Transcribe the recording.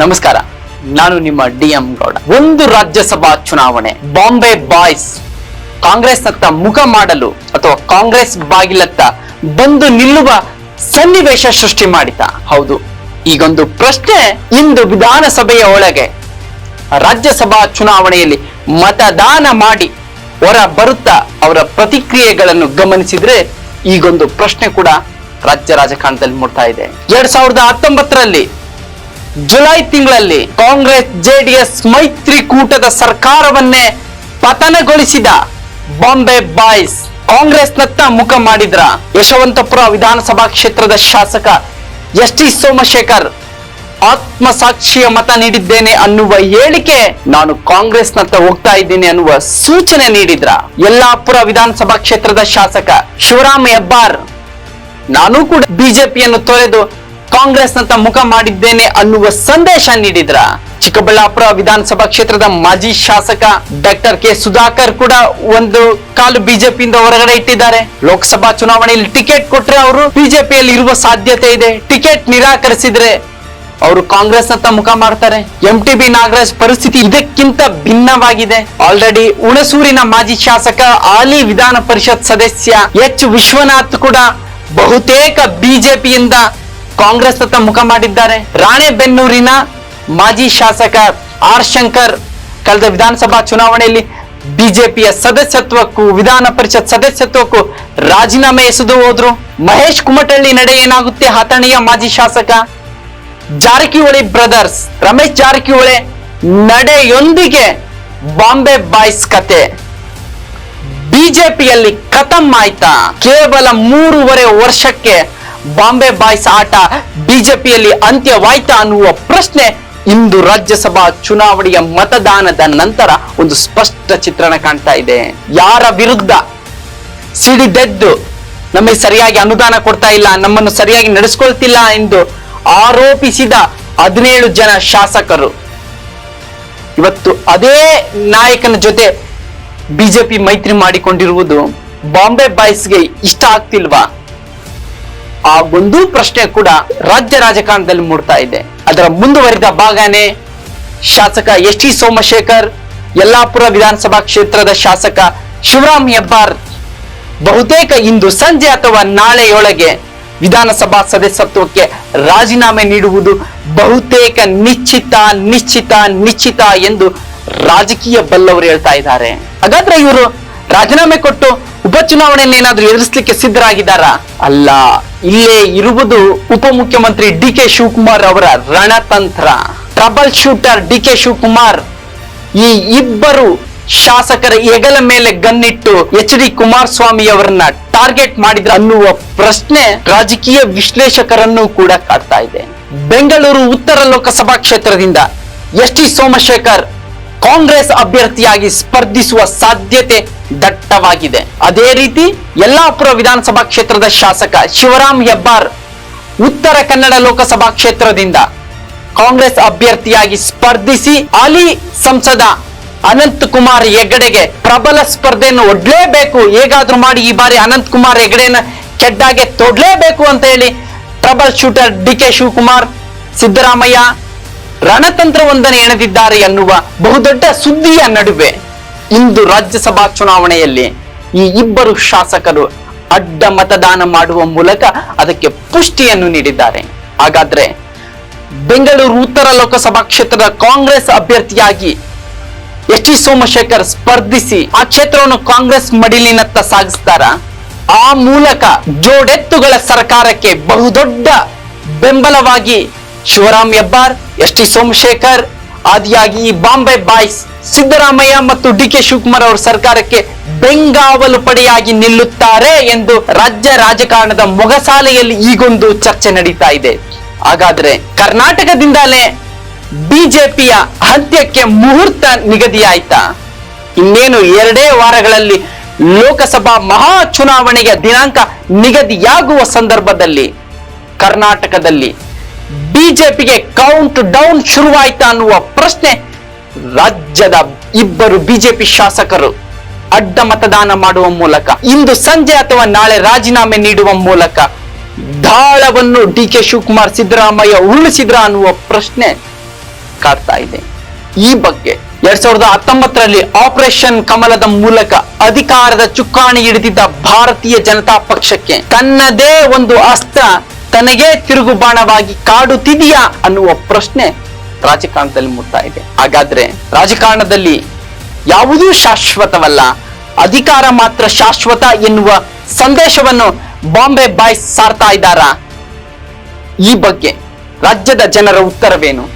ನಮಸ್ಕಾರ, ನಾನು ನಿಮ್ಮ ಡಿ ಎಂ ಗೌಡ. ಒಂದು ರಾಜ್ಯಸಭಾ ಚುನಾವಣೆ, ಬಾಂಬೆ ಬಾಯ್ಸ್, ಕಾಂಗ್ರೆಸ್ನತ್ತ ಮುಖ ಮಾಡಲು ಅಥವಾ ಕಾಂಗ್ರೆಸ್ ಬಾಗಿಲತ್ತ ಬಂದು ನಿಲ್ಲುವ ಸನ್ನಿವೇಶ ಸೃಷ್ಟಿ ಮಾಡಿತ. ಹೌದು, ಈಗೊಂದು ಪ್ರಶ್ನೆ ಇಂದು ವಿಧಾನಸಭೆಯ ಒಳಗೆ. ರಾಜ್ಯಸಭಾ ಚುನಾವಣೆಯಲ್ಲಿ ಮತದಾನ ಮಾಡಿ ಹೊರ ಬರುತ್ತಾ ಅವರ ಪ್ರತಿಕ್ರಿಯೆಗಳನ್ನು ಗಮನಿಸಿದ್ರೆ ಈಗೊಂದು ಪ್ರಶ್ನೆ ಕೂಡ ರಾಜ್ಯ ರಾಜಕಾರಣದಲ್ಲಿ ಮೂಡ್ತಾ ಇದೆ. ಎರಡ್ ಸಾವಿರದ ಹತ್ತೊಂಬತ್ತರಲ್ಲಿ ಜುಲೈ ತಿಂಗಳಲ್ಲಿ ಕಾಂಗ್ರೆಸ್ ಜೆಡಿಎಸ್ ಮೈತ್ರಿಕೂಟದ ಸರ್ಕಾರವನ್ನೇ ಪತನಗೊಳಿಸಿದ ಬಾಂಬೆ ಬಾಯ್ಸ್ ಕಾಂಗ್ರೆಸ್ನತ್ತ ಮುಖ ಮಾಡಿದ್ರ ಯಶವಂತಪುರ ವಿಧಾನಸಭಾ ಕ್ಷೇತ್ರದ ಶಾಸಕ ಎಸ್ ಟಿ ಸೋಮಶೇಖರ್ ಆತ್ಮಸಾಕ್ಷಿಯ ಮತ ನೀಡಿದ್ದೇನೆ ಅನ್ನುವ ಹೇಳಿಕೆ ನಾನು ಕಾಂಗ್ರೆಸ್ನತ್ತ ಹೋಗ್ತಾ ಇದ್ದೀನಿ ಅನ್ನುವ ಸೂಚನೆ ನೀಡಿದ್ರ. ಯಲ್ಲಾಪುರ ವಿಧಾನಸಭಾ ಕ್ಷೇತ್ರದ ಶಾಸಕ ಶಿವರಾಮ್ ಹೆಬ್ಬಾರ್ ನಾನು ಕೂಡ ಬಿಜೆಪಿಯನ್ನು ತೊರೆದು ಕಾಂಗ್ರೆಸ್ನಂತ ಮುಖ ಮಾಡಿದ್ದೇನೆ ಅನ್ನುವ ಸಂದೇಶ ನೀಡಿದ್ರ. ಚಿಕ್ಕಬಳ್ಳಾಪುರ ವಿಧಾನಸಭಾ ಕ್ಷೇತ್ರದ ಮಾಜಿ ಶಾಸಕ ಡಾಕ್ಟರ್ ಕೆ ಸುಧಾಕರ್ ಕೂಡ ಒಂದು ಕಾಲು ಬಿಜೆಪಿಯಿಂದ ಹೊರಗಡೆ ಇಟ್ಟಿದ್ದಾರೆ. ಲೋಕಸಭಾ ಚುನಾವಣೆಯಲ್ಲಿ ಟಿಕೆಟ್ ಕೊಟ್ರೆ ಅವರು ಬಿಜೆಪಿಯಲ್ಲಿ ಇರುವ ಸಾಧ್ಯತೆ ಇದೆ. ಟಿಕೆಟ್ ನಿರಾಕರಿಸಿದ್ರೆ ಅವರು ಕಾಂಗ್ರೆಸ್ ಅಂತ ಮುಖ ಮಾಡ್ತಾರೆ. ಎಂ ಟಿ ಬಿ ನಾಗರಾಜ್ ಪರಿಸ್ಥಿತಿ ಇದಕ್ಕಿಂತ ಭಿನ್ನವಾಗಿದೆ. ಆಲ್ರೆಡಿ ಹುಣಸೂರಿನ ಮಾಜಿ ಶಾಸಕ ಹಾಲಿ ವಿಧಾನ ಪರಿಷತ್ ಸದಸ್ಯ ಎಚ್ ವಿಶ್ವನಾಥ್ ಕೂಡ ಬಹುತೇಕ ಬಿಜೆಪಿಯಿಂದ ಕಾಂಗ್ರೆಸ್ ಹತ್ರ ಮುಖ ಮಾಡಿದ್ದಾರೆ. ರಾಣೆಬೆನ್ನೂರಿನ ಮಾಜಿ ಶಾಸಕ ಆರ್ ಶಂಕರ್ ಕಳೆದ ವಿಧಾನಸಭಾ ಚುನಾವಣೆಯಲ್ಲಿ ಬಿಜೆಪಿಯ ಸದಸ್ಯತ್ವಕ್ಕೂ, ವಿಧಾನ ಪರಿಷತ್ ಸದಸ್ಯತ್ವಕ್ಕೂ ರಾಜೀನಾಮೆ ಎಸೆದು ಹೋದ್ರು. ಮಹೇಶ್ ಕುಮಟಳ್ಳಿ ನಡೆ ಏನಾಗುತ್ತೆ ಹತಣಿಯ ಮಾಜಿ ಶಾಸಕ? ಜಾರಕಿಹೊಳಿ ಬ್ರದರ್ಸ್, ರಮೇಶ್ ಜಾರಕಿಹೊಳಿ ನಡೆಯೊಂದಿಗೆ ಬಾಂಬೆ ಬಾಯ್ಸ್ ಕತೆ. ಬಿಜೆಪಿಯಲ್ಲಿ ಕತಮ್ ಆಯ್ತಾ? ಕೇವಲ ಮೂರುವರೆ ವರ್ಷಕ್ಕೆ ಬಾಂಬೆ ಬಾಯ್ಸ್ ಆಟ ಬಿಜೆಪಿಯಲ್ಲಿ ಅಂತ್ಯವಾಯ್ತಾ ಅನ್ನುವ ಪ್ರಶ್ನೆ ಇಂದು ರಾಜ್ಯಸಭಾ ಚುನಾವಣೆಯ ಮತದಾನದ ನಂತರ ಒಂದು ಸ್ಪಷ್ಟ ಚಿತ್ರಣ ಕಾಣ್ತಾ ಇದೆ. ಯಾರ ವಿರುದ್ಧ ಸಿಡಿದೆದ್ದು ನಮಗೆ ಸರಿಯಾಗಿ ಅನುದಾನ ಕೊಡ್ತಾ ಇಲ್ಲ, ನಮ್ಮನ್ನು ಸರಿಯಾಗಿ ನಡೆಸ್ಕೊಳ್ತಿಲ್ಲ ಎಂದು ಆರೋಪಿಸಿದ ಹದಿನೇಳು ಜನ ಶಾಸಕರು. ಇವತ್ತು ಅದೇ ನಾಯಕನ ಜೊತೆ ಬಿಜೆಪಿ ಮೈತ್ರಿ ಮಾಡಿಕೊಂಡಿರುವುದು ಬಾಂಬೆ ಬಾಯ್ಸ್ಗೆ ಇಷ್ಟ ಆಗ್ತಿಲ್ವಾ? ಆ ಒಂದು ಪ್ರಶ್ನೆ ಕೂಡ ರಾಜ್ಯ ರಾಜಕಾರಣದಲ್ಲಿ ಮೂಡ್ತಾ ಇದೆ. ಅದರ ಮುಂದುವರಿದ ಭಾಗನೇ ಶಾಸಕ ಎಸ್ ಟಿ ಸೋಮಶೇಖರ್, ಯಲ್ಲಾಪುರ ವಿಧಾನಸಭಾ ಕ್ಷೇತ್ರದ ಶಾಸಕ ಶಿವರಾಮ್ ಹೆಬ್ಬಾರ್ ಬಹುತೇಕ ಇಂದು ಸಂಜೆ ಅಥವಾ ನಾಳೆಯೊಳಗೆ ವಿಧಾನಸಭಾ ಸದಸ್ಯತ್ವಕ್ಕೆ ರಾಜೀನಾಮೆ ನೀಡುವುದು ಬಹುತೇಕ ನಿಶ್ಚಿತ ನಿಶ್ಚಿತ ನಿಶ್ಚಿತ ಎಂದು ರಾಜಕೀಯ ಬಲ್ಲವರು ಹೇಳ್ತಾ ಇದ್ದಾರೆ. ಹಾಗಾದ್ರೆ ಇವರು ರಾಜೀನಾಮೆ ಕೊಟ್ಟು ಉಪಚುನಾವಣೆಯನ್ನು ಏನಾದ್ರೂ ಎದುರಿಸಲಿಕ್ಕೆ ಸಿದ್ಧರಾಗಿದ್ದಾರಾ? ಅಲ್ಲ, ಇಲ್ಲೇ ಇರುವುದು ಉಪಮುಖ್ಯಮಂತ್ರಿ ಡಿ ಕೆ ಶಿವಕುಮಾರ್ ಅವರ ರಣತಂತ್ರ. Trouble shooter D K Shivakumar, ಈ ಇಬ್ಬರು ಶಾಸಕರ ಹೆಗಲ ಮೇಲೆ ಗನ್ನಿಟ್ಟು ಎಚ್ ಡಿ ಕುಮಾರಸ್ವಾಮಿ ಅವರನ್ನ ಟಾರ್ಗೆಟ್ ಮಾಡಿದ್ರ ಅನ್ನುವ ಪ್ರಶ್ನೆ ರಾಜಕೀಯ ವಿಶ್ಲೇಷಕರನ್ನು ಕೂಡ ಕಾಡ್ತಾ ಇದೆ. ಬೆಂಗಳೂರು ಉತ್ತರ ಲೋಕಸಭಾ ಕ್ಷೇತ್ರದಿಂದ ಎಸ್ ಟಿ ಸೋಮಶೇಖರ್ ಕಾಂಗ್ರೆಸ್ ಅಭ್ಯರ್ಥಿಯಾಗಿ ಸ್ಪರ್ಧಿಸುವ ಸಾಧ್ಯತೆ ದಟ್ಟವಾಗಿದೆ. ಅದೇ ರೀತಿ ಯಲ್ಲಾಪುರ ವಿಧಾನಸಭಾ ಕ್ಷೇತ್ರದ ಶಾಸಕ ಶಿವರಾಮ್ ಹೆಬ್ಬಾರ್ ಉತ್ತರ ಕನ್ನಡ ಲೋಕಸಭಾ ಕ್ಷೇತ್ರದಿಂದ ಕಾಂಗ್ರೆಸ್ ಅಭ್ಯರ್ಥಿಯಾಗಿ ಸ್ಪರ್ಧಿಸಿ ಅಲಿ ಸಂಸದ ಅನಂತ್ ಕುಮಾರ್ ಹೆಗಡೆಗೆ ಪ್ರಬಲ ಸ್ಪರ್ಧೆಯನ್ನು ಒಡ್ಲೇಬೇಕು. ಹೇಗಾದ್ರೂ ಮಾಡಿ ಈ ಬಾರಿ ಅನಂತ್ ಕುಮಾರ್ ಹೆಗಡೆನ ಕೆಡ್ಡಾಗೆ ತೊಡ್ಲೇಬೇಕು ಅಂತ ಹೇಳಿ troubleshooter D K Shivakumar, Siddaramaiah ರಣತಂತ್ರವೊಂದನ್ನು ಎಣೆದಿದ್ದಾರೆ ಎನ್ನುವ ಬಹುದೊಡ್ಡ ಸುದ್ದಿಯ ನಡುವೆ ಇಂದು ರಾಜ್ಯಸಭಾ ಚುನಾವಣೆಯಲ್ಲಿ ಈ ಇಬ್ಬರು ಶಾಸಕರು ಅಡ್ಡ ಮತದಾನ ಮಾಡುವ ಮೂಲಕ ಅದಕ್ಕೆ ಪುಷ್ಟಿಯನ್ನು ನೀಡಿದ್ದಾರೆ. ಹಾಗಾದ್ರೆ ಬೆಂಗಳೂರು ಉತ್ತರ ಲೋಕಸಭಾ ಕ್ಷೇತ್ರದ ಕಾಂಗ್ರೆಸ್ ಅಭ್ಯರ್ಥಿಯಾಗಿ ಎಚ್ ಡಿ ಸೋಮಶೇಖರ್ ಸ್ಪರ್ಧಿಸಿ ಆ ಕ್ಷೇತ್ರವನ್ನು ಕಾಂಗ್ರೆಸ್ ಮಡಿಲಿನತ್ತ ಸಾಗಿಸ್ತಾರ? ಆ ಮೂಲಕ ಜೋಡೆತ್ತುಗಳ ಸರ್ಕಾರಕ್ಕೆ ಬಹುದೊಡ್ಡ ಬೆಂಬಲವಾಗಿ ಶಿವರಾಮ್ ಹೆಬ್ಬಾರ್ ಎಸ್ ಟಿ ಸೋಮಶೇಖರ್, ಆದಿಯಾಗಿ ಬಾಂಬೆ ಬಾಯ್ಸ್, ಸಿದ್ದರಾಮಯ್ಯ ಮತ್ತು ಡಿ ಕೆ ಶಿವಕುಮಾರ್ ಅವರ ಸರ್ಕಾರಕ್ಕೆ ಬೆಂಗಾವಲು ಪಡೆಯಾಗಿ ನಿಲ್ಲುತ್ತಾರೆ ಎಂದು ರಾಜ್ಯ ರಾಜಕಾರಣದ ಮೊಗಸಾಲೆಯಲ್ಲಿ ಈಗೊಂದು ಚರ್ಚೆ ನಡೀತಾ ಇದೆ. ಹಾಗಾದ್ರೆ ಕರ್ನಾಟಕದಿಂದಲೇ ಬಿಜೆಪಿಯ ಅಂತ್ಯಕ್ಕೆ ಮುಹೂರ್ತ ನಿಗದಿಯಾಯ್ತಾ? ಇನ್ನೇನು ಎರಡೇ ವಾರಗಳಲ್ಲಿ ಲೋಕಸಭಾ ಮಹಾ ಚುನಾವಣೆಯ ದಿನಾಂಕ ನಿಗದಿಯಾಗುವ ಸಂದರ್ಭದಲ್ಲಿ ಕರ್ನಾಟಕದಲ್ಲಿ ಬಿಜೆಪಿಗೆ ಕೌಂಟ್ ಡೌನ್ ಶುರುವಾಯ್ತಾ ಅನ್ನುವ ಪ್ರಶ್ನೆ ರಾಜ್ಯದ ಇಬ್ಬರು ಬಿಜೆಪಿ ಶಾಸಕರು ಅಡ್ಡ ಮತದಾನ ಮಾಡುವ ಮೂಲಕ, ಇಂದು ಸಂಜೆ ಅಥವಾ ನಾಳೆ ರಾಜೀನಾಮೆ ನೀಡುವ ಮೂಲಕ ದಾಳವನ್ನು ಡಿ ಕೆ ಶಿವಕುಮಾರ್ ಸಿದ್ದರಾಮಯ್ಯ ಉರುಳಿಸಿದ್ರ ಅನ್ನುವ ಪ್ರಶ್ನೆ ಕಾಡ್ತಾ ಇದೆ. ಈ ಬಗ್ಗೆ ಎರಡ್ ಸಾವಿರದ ಹತ್ತೊಂಬತ್ತರಲ್ಲಿ ಆಪರೇಷನ್ ಕಮಲದ ಮೂಲಕ ಅಧಿಕಾರದ ಚುಕ್ಕಾಣಿ ಹಿಡಿದಿದ್ದ ಭಾರತೀಯ ಜನತಾ ಪಕ್ಷಕ್ಕೆ ತನ್ನದೇ ಒಂದು ಅಸ್ತ್ರ ತನಗೇ ತಿರುಗುಬಾಣವಾಗಿ ಕಾಡುತ್ತಿದೆಯಾ ಅನ್ನುವ ಪ್ರಶ್ನೆ ರಾಜಕಾರಣದಲ್ಲಿ ಮುಟ್ತಾ ಇದೆ. ಹಾಗಾದ್ರೆ ರಾಜಕಾರಣದಲ್ಲಿ ಯಾವುದೂ ಶಾಶ್ವತವಲ್ಲ. ಅಧಿಕಾರ ಮಾತ್ರ ಶಾಶ್ವತ ಎನ್ನುವ ಸಂದೇಶವನ್ನು ಬಾಂಬೆ ಬಾಯ್ಸ್ ಸಾರ್ತಾ ಇದ್ದಾರಾ? ಈ ಬಗ್ಗೆ ರಾಜ್ಯದ ಜನರ ಉತ್ತರವೇನು?